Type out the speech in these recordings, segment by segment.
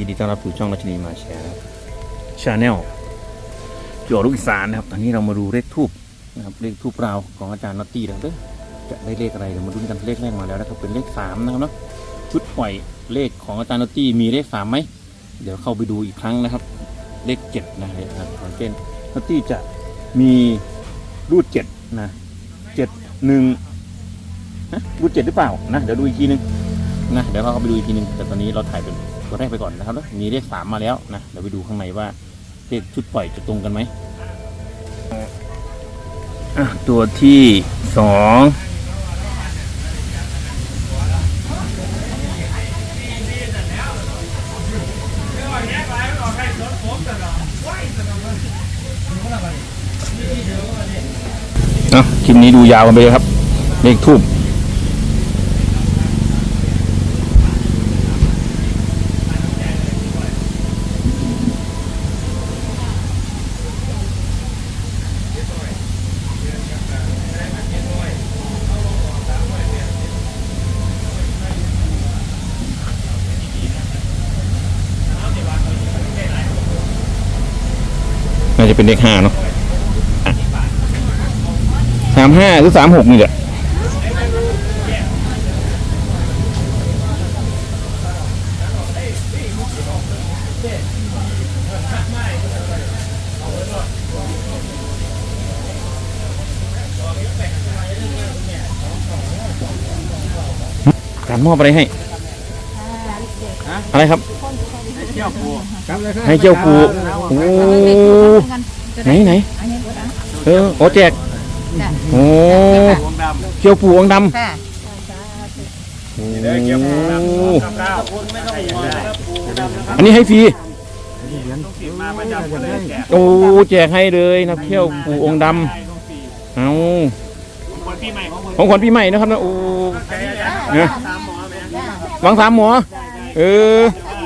ยินดีต้อนรับสู่ช่องราชนีมาแชร์ชาแนลจอลูกอีสานนะครับ ตอนนี้เรามาดูเลขทูบนะครับ เลขทูบราวของอาจารย์นอตตี้นะครับเด้อจะได้เลขอะไรเดี๋ยวมาดูกันเลขแรกมาแล้วนะครับ เป็นเลขสามนะครับเนาะ ชุดปล่อยเลขของอาจารย์นอตตี้มีเลขสามไหม เดี๋ยวเข้าไปดูอีกครั้งนะครับ เลขเจ็ดนะครับของเจนนอตตี้จะมีรูดเจ็ดนะเจ็ดหนึ่งนะรูดเจ็ดหรือเปล่านะ เดี๋ยวดูอีกทีนึงนะ เดี๋ยวเราเข้าไปดูอีกทีหนึง แต่ตอนนี้เราถ่ายเป็น ตัวแรกไปก่อนนะครับแล้วมีเลขสามมาแล้วนะเดี๋ยวไปดูข้างในว่าเลขชุดปล่อยจะตรงกันไหมตัวที่สองเนาะคลิปนี้ดูยาวกันไปเลยครับ เลขทูบ จะเป็นเลขห้าเนาะสามห้าหรือสามหกนี่แหละการมอบอะไรให้ อะไรครับ ให้เจ้าปูโอ้ไหนไหนเออโอ้แจกโอ้เจ้าปูองค์ดำค่ะโอ้อันนี้ให้ฟรีโอ้แจกให้เลยนะเที่ยวปูองค์ดำเอาของขวัญปีใหม่นะครับนะโอ้เนี่ยวางสามหมอเออแ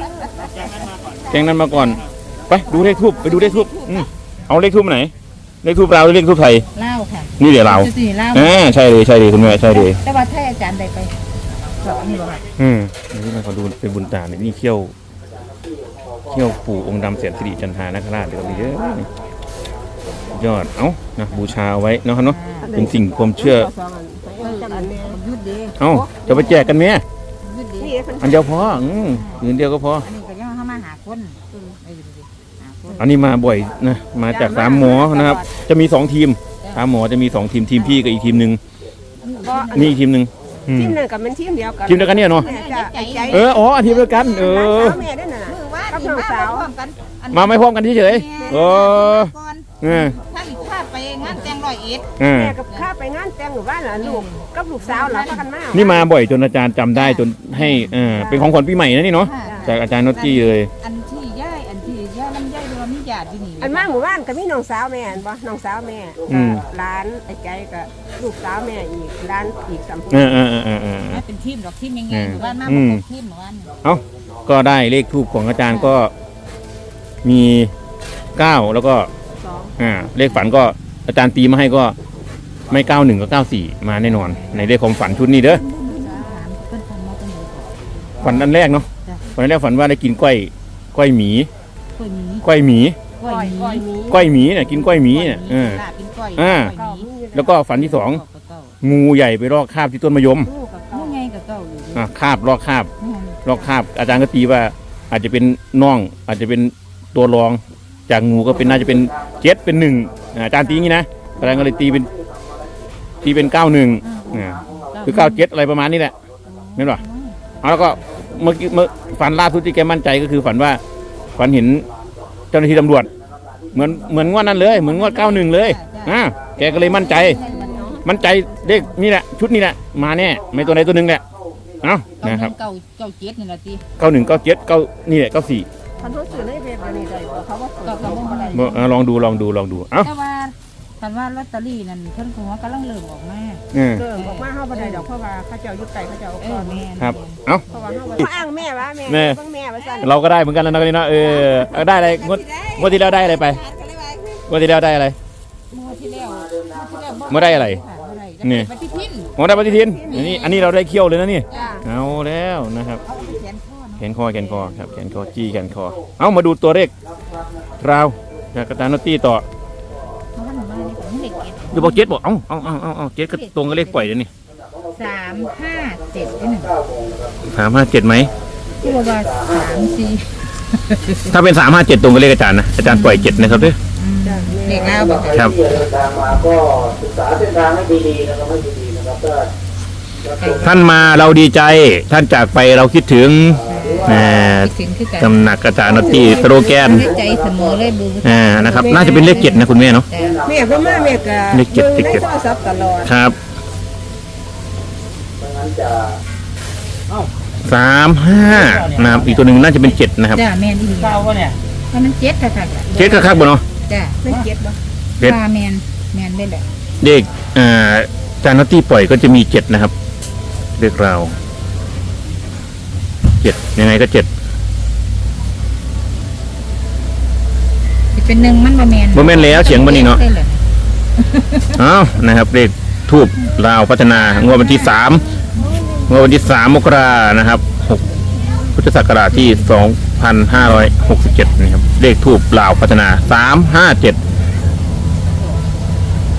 กงนั้นมาก่อน ไปดูเลขทูบไปดูเลขทูบอืมเอาเลขทูบไหน เลขทูบเราวหรือเลขทูบไทยเล่าค่ะนี่เดี๋ยวเราจุดสี่เล่าอ่าใช่เลยใช่เลยคุณแม่ใช่เลยแต่ว่าถ้าอาจารย์ใดไปสอนนี่บ่ค่ะอืมนี่มาขอดูเป็นบุญตาเนี่ยนี่เขี้ยวเขี้ยวปู่องค์ดำเสียนสิริจันทานาคราชเดี๋ยวเรามีเยอะนี่ยอดเอ้านะบูชาเอาไว้เนาะครับเนาะเป็นสิ่งความเชื่อเออยุดดีเอ้าจะไปแจกกันไหมยุดดีอันเดียวพออืมคืนเดียวก็พออันนี้ คนเออดูดิหาคน อันนี้มาบ่อยนะมาจากสามหมอนะครับ จะมีสองทีมสามหมอจะมีสองทีมทีมพี่กับอีกทีมหนึ่งบ่นี่อีกทีมหนึ่งอืมทีมหนึ่งกับมันทีมเดียวกันทีมเดียวกันเนี่ยเนาะแม่จะไอ้ใจเอออ๋อทีมเดียวกันเออแม่ด้วยน่ะ มือว่ากับนี่น้องมาสาวพร้อมกันอันมาไม่พร้อมกันเฉยๆเออก่อนเออถ้าอีกภาพไปงานแต่งร้อยเอ็ดเออแม่กับข้าไปงานแต่งหมู่บ้านน่ะลูกกับลูกสาวหลานกันมานี่มาบ่อยจนอาจารย์จำได้จนให้เออเป็นของขวัญปีใหม่นะนี่เนาะค่ะจากอาจารย์นอตตี้เลย อัน ติอยู่นี่อันมาหมู่บ้านก็มีน้องสาวแม่อันบ่น้องสาวแม่อืมหลานไอ้ใจก็ลูกสาวแม่อีกหลานอีกสามคนเออเออเออเออเออมาเป็นทีมดอกทีมยังไงอืมหมู่บ้านมาอืบ่มครบทีมหมู่บ้านนี่เอ้าก็ได้เลขทูปของอาจารย์ก็มีเก้าแล้วก็สองอ่าเลขฝันก็อาจารย์ตีมาให้ก็ไม่เก้าหนึ่งก็เก้าสี่มาแน่นอน ในเลขความฝันชุดนี้เด้อถามเพิ่นฝันมาจังได๋ก่อนฝันอันแรกเนาะจ้ะ ฝันอันแรกฝันว่าได้กินกล้วยกล้วยหมีกล้วยหมีกล้วยหมี กล้วยหมีก้อยมีกล้วยหมีเนี่ยกินกล้วยหมีเนี่ยเออ ลาบกินกล้วยอ่ากล้วยหมีแล้วก็ฝันที่สองเก่าก็เก่างูใหญ่ไปลอกคราบที่ต้นมะยมลูกกับนู่เก่านไงก็เก่าอยู่ดิอะคาบลอกคาบอืมลอกคาบ อาจารย์ก็ตีว่า อาจจะเป็นน่อง อาจจะเป็นตัวรอง จากงูก็เป็นน่าจะเป็นเจ็ดเป็นหนึ่งอ่าอาจารย์ตีอย่างนี้นะอาจารย์ก็เลยตีเป็นตีเป็นเก้าหนึ่งอ่าหรือเก้าเจ็ดอะไรประมาณนี้แหละเห็นป่ะ เอาแล้วก็เมื่อกี้เมื่อฝันล่าสุดที่แกมั่นใจก็คือฝันว่าฝันเห็นเจ้าหน้าที่ตำรวจ เหมือนเหมือนงวดนั้นเลย เหมือนงวดเก้าหนึ่งเลยอ่าแกก็เลยมั่นใจ มั่นใจเลขนี่แหละ ชุดนี้แหละ มาแน่ไม่ตัวใดตัวหนึ่งแหละเอ้าเก่านะครับเก่าเก่าเจ็ดนี่แหละตีเก้าหนึ่งเก้าเจ็ดเก้านี่แหละเก้าสี่คันเขาซื้อในเว็บอันนี้ได้บ่เขาว่าเปิดเก่าเขาเก่าบ่บ่ได้ได้ลองดูลองดูลองดูเอ้าแต่ว่า คันว่าลอตเตอรี่นั่นเพิ่นคงว่ากำลังเริ่มออกมาเออเกิดบอกว่าเฮาบ่ได้ดอกเพราะว่าเขาเจ้าอยู่ไกลเขาเจ้าเอาเอก่ออนแม่นครับ เอ้า เพราะว่าเฮาบ่ได้เขาอ้างแม่ว่าแม่แม่เบิ่งแม่ว่าซั่นเราก็ได้เหมือนกันแล้วนะนี่เนาะเออเอาได้อะไรงวดงวดที่แล้วได้อะไรไปงวดที่แล้วได้อะไร เมื่อที่แล้วเมื่อที่แล้วเมื่อได้อะไรค่ะเมื่อได้นี่ ปฏิทินโอ้ได้ปฏิทินอันนี้อันนี้เราได้เคี่ยวเลยนะนี่จ้าเอาแล้วนะครับ เอาแขนพ่อแขขนคอแขนคอครับแขนคอจี้แขนคอ เอามาดูตัวเลขราวจากอาจารย์นอตตี้ต่อ อยู่บอกเจ็ดบอกเอ้าเอ้าเอ้าเอ้าเอ้าเจ็ดก็ตรงกับเลขปล่อยเลยนี่สามห้าเจ็ดนี่หนึ่งสามห้าเจ็ดไหม ที่บอกว่าสามสี่ถ้าเป็นสามห้าเจ็ดตรงกับเลขอาจารย์นะอาจารย์ปล่อยเจ็ดนะครับเด้วยเด็กแล้วบอกครับ ที่เดินทางมาก็ศึกษาเส้นทางให้ดีๆนะครับให้ดีๆนะครับก็ท่านมาเราดีใจ ท่านจากไปเราคิดถึงแหมสินคือกันตำหนักอาจารย์นอตตี้สโลแกน ได้ใจเสมอเลยบูอ่านะครับ น่าจะเป็นเลขเจ็ดนะคุณแม่เนาะ แต่ แม่ก็มาแม่ก็เลขเจ็ดดูเลขในเจ็ดโทรศัพท์ตลอดครับดังนั้นจะสามห้านะครับอีกตัวหนึ่งน่าจะเป็นเจ็ดนะครับ จ้าแม่นอีหลีเก้าวะเนี่ยว่ามันเจ็ดค่ะค่ะเจ็ดคักๆบ่เนาะ จ้าไม่เก็บบ่เจ็ดปลาแมนแมนได้แหละเลขอ่าอาจารย์นอตตี้ปล่อยก็จะมีเจ็ดนะครับเลขเราเจ็ดยังไงก็เจ็ด เป็นหนึ่งมันบ่แมนบ่แม่นแล้วเสียงบ่นี่เนาะ ได้เลยเอานะครับเลขทูบลาวพัฒนางวดวันที่สามงวดวันที่สามมกรานะครับหกพุทธศักราชที่สองพันห้าร้อยหกสิบเจ็ดนะครับเลขทูบลาวพัฒนาสามห้าเจ็ด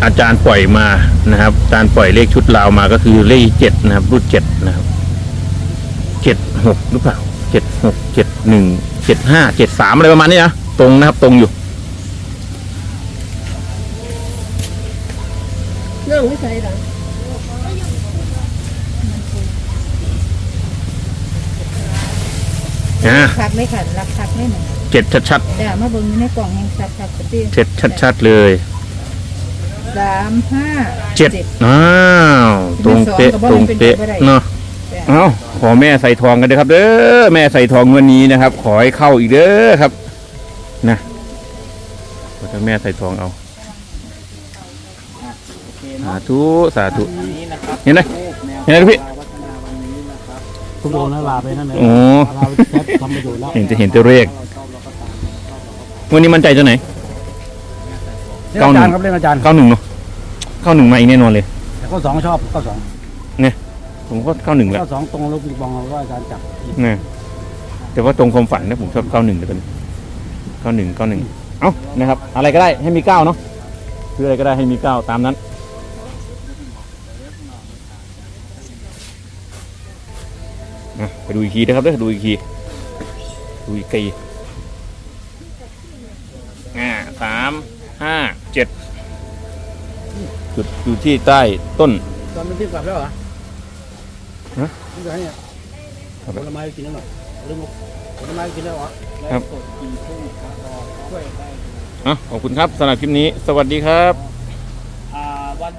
อาจารย์ปล่อยมานะครับอาจารย์ปล่อยเลขชุดลาวมาก็คือเลขเจ็ดนะครับรุ่นเจ็ดนะครับเจ็ดหกหรือเปล่าเจ็ดหกเจ็ดหนึ่งเจ็ดห้าเจ็ดสามอะไรประมาณนี้นะตรงนะครับตรงอยู่ เรื่องวิสัยหลังอ่าคักเลยค่ะรับคักเลยหนึ่งเจ็ดชัดจ้ามาเบิ่งอยู่ในกล่องแห่งคักคักกะติๆเจ็ดชัดๆเลยสามห้าเจ็ดอ้าวตรงเป๊ะตรงเป๊ะเนาะเอ้าขอแม่ใส่ทองกันเด้อครับ เด้อแม่ใส่ทองวันนี้นะครับ ขอให้เข้าอีกเด้อครับ นะขอให้แม่ใส่ทองเอาโอเค สาเนาะธุสาธุวันนี้นะครับเห็นไหมเห็นไหมพี่วัฒนาวันนี้นะครับทุกโดนแล้วลาไปนั่นเลยโอ้ลาไปแคปทำประโยชน์แล้วเห็นจะเห็นตัวเลขวันนี้มั่นใจตัวไหนเล่นอาจารย์ครับเล่นอาจารย์เก้าหนึ่งเนาะเก้าหนึ่งมาอีกแน่นอนเลยแต่ข้อสองชอบข้อสองผมก็เก้าหนึ่งแหละข้อสองตรงลูกปิงปองเราก็อาจารย์จับนะแต่ว่าตรงความฝันนะผมชอบเก้าหนึ่งเลยเป็นเก้าหนึ่งเก้าหนึ่งเอ้านะครับ อะไรก็ได้ให้มีเก้าเนาะคืออะไรก็ได้ให้มีเก้าตามนั้น ดูอีกทีนะครับเด้อดูอีกทีดูอีกทีอ่าสามห้าเจ็ดจุดอยู่ที่ใต้ต้น ตอนนี้ที่กลับแล้วเหรอฮะที่ไหนเนี่ยครับผลไม้กินแล้วเหรอเรื่องผลไม้กินแล้วเหรอครับแล้วกดกินพุ่งครับช่วยได้ อะขอบคุณครับสำหรับคลิปนี้ สวัสดีครับ